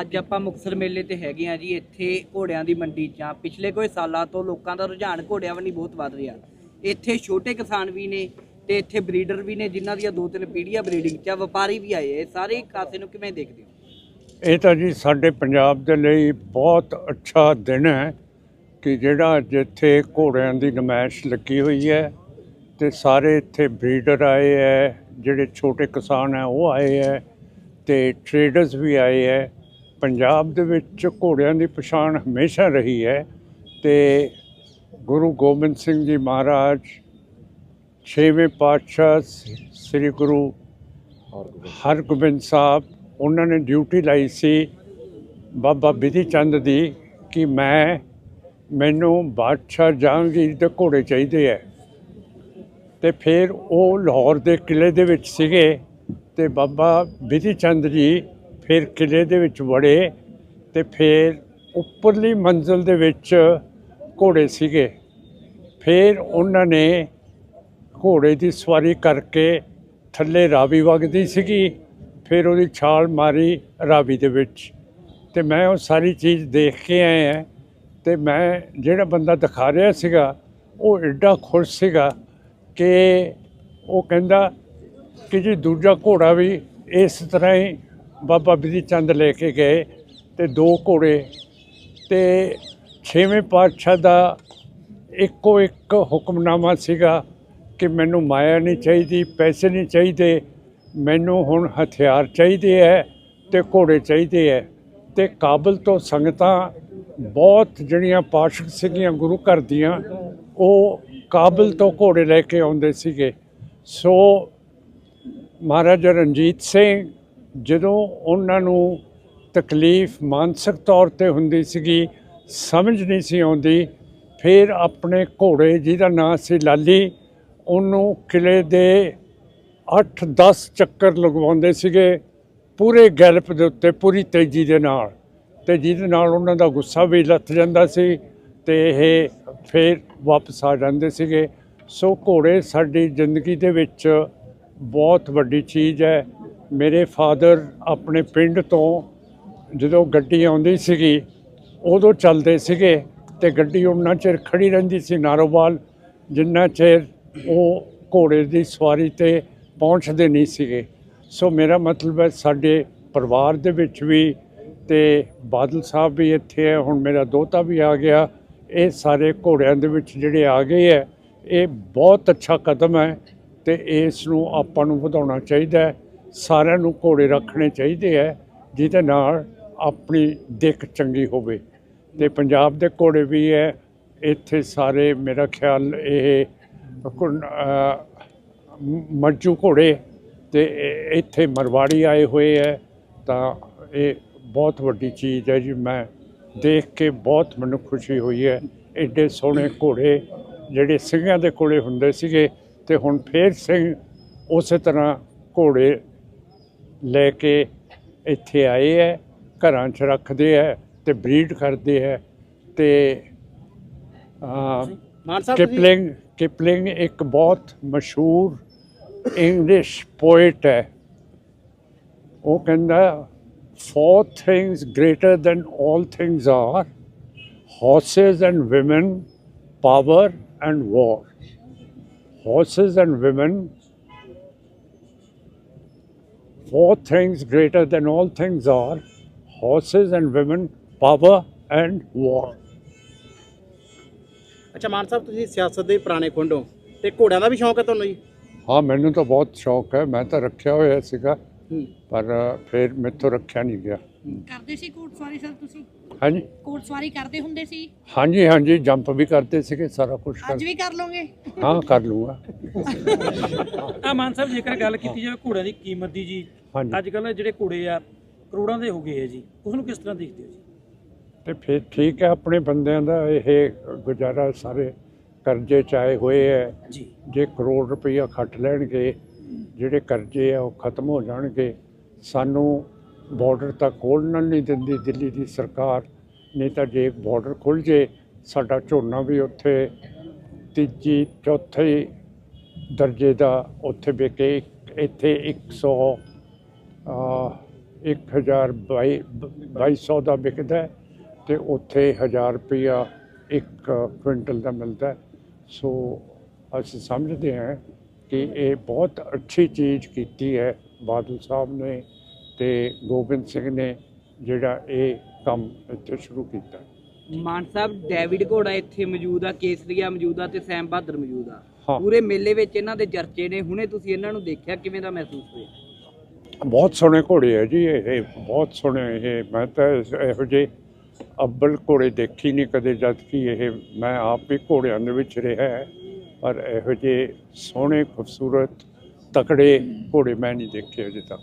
ਅੱਜ ਆਪਾਂ ਮੁਕਤਸਰ ਮੇਲੇ ਤੇ ਹੈਗੇ ਆ ਜੀ। ਇੱਥੇ ਘੋੜਿਆਂ ਦੀ ਮੰਡੀ 'ਚ ਆ ਪਿਛਲੇ ਕੋਈ ਸਾਲਾਂ ਤੋਂ ਲੋਕਾਂ ਦਾ ਰੁਝਾਨ ਘੋੜਿਆਂ ਵੱਲ ਬਹੁਤ ਵੱਧ ਰਿਹਾ। ਇੱਥੇ ਛੋਟੇ ਕਿਸਾਨ ਵੀ ਨੇ ਤੇ ਇੱਥੇ ਬਰੀਡਰ ਵੀ ਨੇ, ਜਿਨ੍ਹਾਂ ਦੀਆਂ ਦੋ ਤਿੰਨ ਪੀੜ੍ਹੀਆਂ ਬਰੀਡਿੰਗ 'ਚ ਆ, ਵਪਾਰੀ ਵੀ ਆਏ ਆ। ਸਾਰੇ ਕਾਸੇ ਨੂੰ ਕਿਵੇਂ ਦੇਖਦੇ ਹੋ? ਇਹ ਤਾਂ ਜੀ ਸਾਡੇ ਪੰਜਾਬ ਦੇ ਲਈ ਬਹੁਤ ਅੱਛਾ ਦਿਨ ਹੈ ਕਿ ਜਿਹੜਾ ਜਿੱਥੇ ਘੋੜਿਆਂ ਦੀ ਨਮਾਇਸ਼ ਲੱਗੀ ਹੋਈ ਹੈ ਤੇ ਸਾਰੇ ਇੱਥੇ ਬਰੀਡਰ ਆਏ ਹੈ, ਜਿਹੜੇ ਛੋਟੇ ਕਿਸਾਨ ਹੈ ਉਹ ਆਏ ਹੈ ਤੇ ਟਰੇਡਰਸ ਵੀ ਆਏ ਹੈ। ਪੰਜਾਬ ਦੇ ਵਿੱਚ ਘੋੜਿਆਂ ਦੀ ਪਛਾਣ ਹਮੇਸ਼ਾ ਰਹੀ ਹੈ ਤੇ ਗੁਰੂ ਗੋਬਿੰਦ ਸਿੰਘ ਜੀ ਮਹਾਰਾਜ ਛੇਵੇਂ ਪਾਤਸ਼ਾਹ ਸ੍ਰੀ ਗੁਰੂ ਹਰਗੋਬਿੰਦ ਸਾਹਿਬ, ਉਹਨਾਂ ਨੇ ਡਿਊਟੀ ਲਾਈ ਸੀ ਬਾਬਾ ਬਿਧੀ ਚੰਦ ਦੀ ਕਿ ਮੈਂ, ਮੈਨੂੰ ਬਾਦਸ਼ਾਹ ਜਹਾਂਗੀਰ ਦੇ ਘੋੜੇ ਚਾਹੀਦੇ ਹੈ ਤੇ ਫਿਰ ਉਹ ਲਾਹੌਰ ਦੇ ਕਿਲੇ ਦੇ ਵਿੱਚ ਸੀਗੇ ਤੇ ਬਾਬਾ ਬਿਧੀ ਚੰਦ ਜੀ ਫਿਰ ਕਿਲੇ ਦੇ ਵਿੱਚ ਵੜੇ ਤੇ ਫਿਰ ਉੱਪਰਲੀ ਮੰਜ਼ਲ ਦੇ ਵਿੱਚ ਘੋੜੇ ਸੀਗੇ। ਫਿਰ ਉਹਨਾਂ ਨੇ ਘੋੜੇ ਦੀ ਸਵਾਰੀ ਕਰਕੇ ਥੱਲੇ ਰਾਵੀ ਵਗਦੀ ਸੀਗੀ, ਫਿਰ ਉਹਦੀ ਛਾਲ ਮਾਰੀ ਰਾਵੀ ਦੇ ਵਿੱਚ। ਤੇ ਮੈਂ ਉਹ ਸਾਰੀ ਚੀਜ਼ ਦੇਖ ਕੇ ਆਇਆ ਹਾਂ ਤੇ ਮੈਂ ਜਿਹੜਾ ਬੰਦਾ ਦਿਖਾ ਰਿਹਾ ਸੀਗਾ, ਉਹ ਐਡਾ ਖੁਸ਼ ਸੀਗਾ ਕਿ ਉਹ ਕਹਿੰਦਾ ਕਿ ਜੀ ਦੂਜਾ ਘੋੜਾ ਵੀ ਇਸ ਤਰ੍ਹਾਂ ਹੀ ਬਾਬਾ ਬਿਧੀ ਚੰਦ ਲੈ ਕੇ ਗਏ ਤੇ ਦੋ ਘੋੜੇ ਤੇ ਛੇਵੇਂ ਪਾਤਸ਼ਾਹ ਦਾ ਇੱਕੋ ਇੱਕ ਹੁਕਮਨਾਮਾ ਸੀਗਾ ਕਿ ਮੈਨੂੰ ਮਾਇਆ ਨਹੀਂ ਚਾਹੀਦੀ, ਪੈਸੇ ਨਹੀਂ ਚਾਹੀਦੇ, ਮੈਨੂੰ ਹੁਣ ਹਥਿਆਰ ਚਾਹੀਦੇ ਹੈ ਤੇ ਘੋੜੇ ਚਾਹੀਦੇ ਹੈ ਤੇ ਕਾਬਲ ਤੋਂ ਸੰਗਤਾਂ ਬਹੁਤ ਜਿਹੜੀਆਂ ਪਾਸ਼ਕ ਸੀਗੀਆਂ ਗੁਰੂ ਘਰ ਦੀਆਂ, ਉਹ ਕਾਬਲ ਤੋਂ ਘੋੜੇ ਲੈ ਕੇ ਆਉਂਦੇ ਸੀਗੇ। ਸੋ ਮਹਾਰਾਜਾ ਰਣਜੀਤ ਸਿੰਘ ਜਦੋਂ ਉਹਨਾਂ ਨੂੰ ਤਕਲੀਫ ਮਾਨਸਿਕ ਤੌਰ ਤੇ ਹੁੰਦੀ ਸੀਗੀ, ਸਮਝ ਨਹੀਂ ਸੀ ਆਉਂਦੀ, ਫਿਰ ਆਪਣੇ ਘੋੜੇ ਜਿਹਦਾ ਨਾਂ ਸੀ ਲਾਲੀ, ਉਹਨੂੰ ਕਿਲੇ ਦੇ 8-10 ਚੱਕਰ ਲਗਵਾਉਂਦੇ ਸੀਗੇ, ਪੂਰੇ ਗੈਲਪ ਦੇ ਉੱਤੇ, ਪੂਰੀ ਤੇਜ਼ੀ ਦੇ ਨਾਲ। ਤੇ ਜਿਹਦੇ ਨਾਲ ਉਹਨਾਂ ਦਾ ਗੁੱਸਾ ਵੀ ਲੱਥ ਜਾਂਦਾ ਸੀ ਤੇ ਇਹ ਫਿਰ ਵਾਪਸ ਆ ਜਾਂਦੇ ਸੀਗੇ। ਸੋ ਘੋੜੇ ਸਾਡੀ ਜ਼ਿੰਦਗੀ ਦੇ ਵਿੱਚ ਬਹੁਤ ਵੱਡੀ ਚੀਜ਼ ਹੈ। ਮੇਰੇ ਫਾਦਰ ਆਪਣੇ ਪਿੰਡ ਤੋਂ ਜਦੋਂ ਗੱਡੀ ਆਉਂਦੀ ਸੀਗੀ, ਉਦੋਂ ਚੱਲਦੇ ਸੀਗੇ ਤੇ ਗੱਡੀ ਉਹਨਾਂ ਚਿਰ ਖੜੀ ਰਹਿੰਦੀ ਸੀ ਨਾਰੋਵਾਲ, ਜਿੰਨਾ ਚਿਰ ਉਹ ਘੋੜੇ ਦੀ ਸਵਾਰੀ ਤੇ ਪਹੁੰਚਦੇ ਨਹੀਂ ਸੀਗੇ। ਸੋ ਮੇਰਾ ਮਤਲਬ ਹੈ ਸਾਡੇ ਪਰਿਵਾਰ ਦੇ ਵਿੱਚ ਵੀ ਤੇ ਬਾਦਲ ਸਾਹਿਬ ਵੀ ਇੱਥੇ ਹੈ, ਹੁਣ ਮੇਰਾ ਦੋਤਾ ਵੀ ਆ ਗਿਆ, ਇਹ ਸਾਰੇ ਘੋੜਿਆਂ ਦੇ ਵਿੱਚ ਜਿਹੜੇ ਆ ਗਏ ਹੈ, ਇਹ ਬਹੁਤ ਅੱਛਾ ਕਦਮ ਹੈ ਤੇ ਇਸ ਨੂੰ ਆਪਾਂ ਨੂੰ ਵਧਾਉਣਾ ਚਾਹੀਦਾ ਹੈ। ਸਾਰਿਆਂ ਨੂੰ ਘੋੜੇ ਰੱਖਣੇ ਚਾਹੀਦੇ ਹੈ ਜਿਹਦੇ ਨਾਲ ਆਪਣੀ ਦਿੱਖ ਚੰਗੀ ਹੋਵੇ। ਤੇ ਪੰਜਾਬ ਦੇ ਘੋੜੇ ਵੀ ਹੈ ਇੱਥੇ ਸਾਰੇ ਮੇਰਾ ਖਿਆਲ ਇਹ ਕੁ- ਮੱਜੂ ਘੋੜੇ ਤੇ ਇ- ਇੱਥੇ ਮਰਵਾੜੀ ਆਏ ਹੋਏ ਹੈ ਤਾਂ ਇਹ ਬਹੁਤ ਵੱਡੀ ਚੀਜ਼ ਹੈ ਜੀ। ਮੈਂ ਦੇਖ ਕੇ ਬਹੁਤ ਮੈਨੂੰ ਖੁਸ਼ੀ ਹੋਈ ਹੈ ਐਡੇ ਸੋਹਣੇ ਘੋੜੇ ਜਿਹੜੇ ਸਿੰਘਾਂ ਦੇ ਕੋਲੇ ਹੁੰਦੇ ਸੀਗੇ, ਤੇ ਹੁਣ ਫੇਰ ਸਿੰਘ ਉਸੇ ਤਰ੍ਹਾਂ ਘੋੜੇ ਲੈ ਕੇ ਇੱਥੇ ਆਏ ਹੈ ਘਰਾਂ 'ਚ ਰੱਖਦੇ ਹੈ ਤੇ ਬਰੀਡ ਕਰਦੇ ਹੈ ਤੇ ਅਹ, ਮਾਨ ਸਾਹਿਬ ਤੁਸੀਂ ਕਿਪਲਿੰਗ ਕਿਪਲਿੰਗ ਇੱਕ ਬਹੁਤ ਮਸ਼ਹੂਰ ਇੰਗਲਿਸ਼ ਪੋਇਟ ਹੈ ਉਹ ਕਹਿੰਦਾ four things greater than all things are horses and women power and war horses and women four things greater than all things are horses and women power and war ਅੱਛਾ ਮਾਨ ਸਾਹਿਬ ਤੁਸੀਂ ਸਿਆਸਤ ਦੇ ਪੁਰਾਣੇ ਖੁੰਡੋ ਤੇ ਘੋੜਿਆਂ ਦਾ ਵੀ ਸ਼ੌਂਕ ਹੈ ਤੁਹਾਨੂੰ ਜੀ ਹਾਂ ਮੈਨੂੰ ਤਾਂ ਬਹੁਤ ਸ਼ੌਕ ਹੈ ਮੈਂ ਤਾਂ ਰੱਖਿਆ ਹੋਇਆ ਸੀਗਾ ਪਰ ਫਿਰ ਮੈਥੋਂ ਰੱਖਿਆ ਨਹੀਂ ਗਿਆ। ਕਰਦੇ ਸੀ ਘੋੜ ਸਵਾਰੀ ਸਰ ਤੁਸੀਂ? ਹਾਂਜੀ। ਘੋੜ ਸਵਾਰੀ ਕਰਦੇ ਹੁੰਦੇ ਸੀ? ਹਾਂਜੀ ਹਾਂਜੀ ਜੰਪ ਵੀ ਕਰਦੇ ਸੀਗੇ ਸਾਰਾ ਕੁਝ ਅੱਜ ਕਰ ਵੀ ਕਰ ਲੋਗੇ ਹਾਂ ਕਰ ਲੂੰਗਾ ਆ ਮਾਨ ਸਾਹਿਬ ਜੇਕਰ ਗੱਲ ਕੀਤੀ ਜਾਵੇ ਘੋੜਿਆਂ ਦੀ ਕੀਮਤ ਦੀ ਜੀ ਅੱਜ ਕੱਲ੍ਹ ਜਿਹੜੇ ਘੋੜੇ ਆ ਕਰੋੜਾਂ ਦੇ ਹੋ ਗਏ ਆ ਜੀ। ਉਸ ਨੂੰ ਕਿਸ ਤਰ੍ਹਾਂ ਦੇਖਦੇ ਹੋ ਜੀ? ਤੇ ਫਿਰ ਠੀਕ ਹੈ ਆਪਣੇ ਬੰਦਿਆਂ ਦਾ ਇਹ ਗੁਜ਼ਾਰਾ ਸਾਰੇ ਕਰਜ਼ੇ ਚ ਆਏ ਹੋਏ ਹੈ। ਜੀ। ਜੇ ਕਰੋੜ ਰੁਪਈਆ ਖੱਟ ਲੈਣਗੇ ਜਿਹੜੇ ਕਰਜ਼ੇ ਆ ਉਹ ਖਤਮ ਹੋ ਜਾਣਗੇ। ਸਾਨੂੰ ਬਾਰਡਰ ਤਾਂ ਖੋਲ੍ਹਣ ਨਹੀਂ ਦਿੰਦੀ ਦਿੱਲੀ ਦੀ ਸਰਕਾਰ ਨਹੀਂ ਤਾਂ ਜੇ ਬਾਰਡਰ ਖੁੱਲ ਜੇ ਸਾਡਾ ਝੋਨਾ ਵੀ ਉੱਥੇ ਤੀਜੀ ਚੌਥੀ ਦਰਜੇ ਦਾ ਉੱਥੇ ਵਿਕੇ। ਇੱਥੇ 100 ਅਹ, 1000 2200 ਦਾ ਵਿਕਦਾ ਹੈ ਤੇ ਉੱਥੇ 1000 ਰੁਪਇਆ ਇੱਕ ਕੁਇੰਟਲ ਦਾ ਮਿਲਦਾ। ਸੋ ਅਸੀਂ ਸਮਝਦੇ ਹਾਂ ਕਿ ਇਹ ਬਹੁਤ ਅੱਛੀ ਚੀਜ਼ ਕੀਤੀ ਹੈ ਬਾਦਲ ਸਾਹਿਬ ਨੇ ਤੇ ਗੋਬਿੰਦ ਸਿੰਘ ਨੇ ਜਿਹੜਾ ਇਹ ਕੰਮ ਇੱਥੇ ਸ਼ੁਰੂ ਕੀਤਾ। ਮਾਨ ਸਾਹਿਬ ਡੈਵਿਡ ਘੋੜਾ ਇੱਥੇ ਮੌਜੂਦ ਆ ਕੇਸਰੀਆ ਮੌਜੂਦ ਆ ਤੇ ਸੈਮ ਬਹਾਦਰ ਮੌਜੂਦ ਆ। ਪੂਰੇ ਮੇਲੇ ਵਿੱਚ ਇਹਨਾਂ ਦੇ ਚਰਚੇ ਨੇ ਹੁਣੇ ਤੁਸੀਂ ਇਹਨਾਂ ਨੂੰ ਦੇਖਿਆ ਕਿਵੇਂ ਦਾ ਮਹਿਸੂਸ ਹੋਇਆ? ਬਹੁਤ ਸੋਹਣੇ ਘੋੜੇ ਹੈ ਜੀ ਇਹ ਬਹੁਤ ਸੋਹਣੇ ਇਹ ਮੈਂ ਤਾਂ ਇਹੋ ਜਿਹੇ ਅੱਬਲ ਘੋੜੇ ਦੇਖੀ ਨਹੀਂ ਕਦੇ ਜਦ ਕਿ ਇਹ ਮੈਂ ਆਪ ਵੀ ਘੋੜਿਆਂ ਦੇ ਵਿੱਚ ਰਿਹਾ ਹੈ। ਪਰ ਇਹੋ ਜਿਹੇ ਸੋਹਣੇ ਖੂਬਸੂਰਤ ਤਕੜੇ ਘੋੜੇ ਮੈਂ ਨਹੀਂ ਦੇਖੇ ਅਜੇ ਤੱਕ।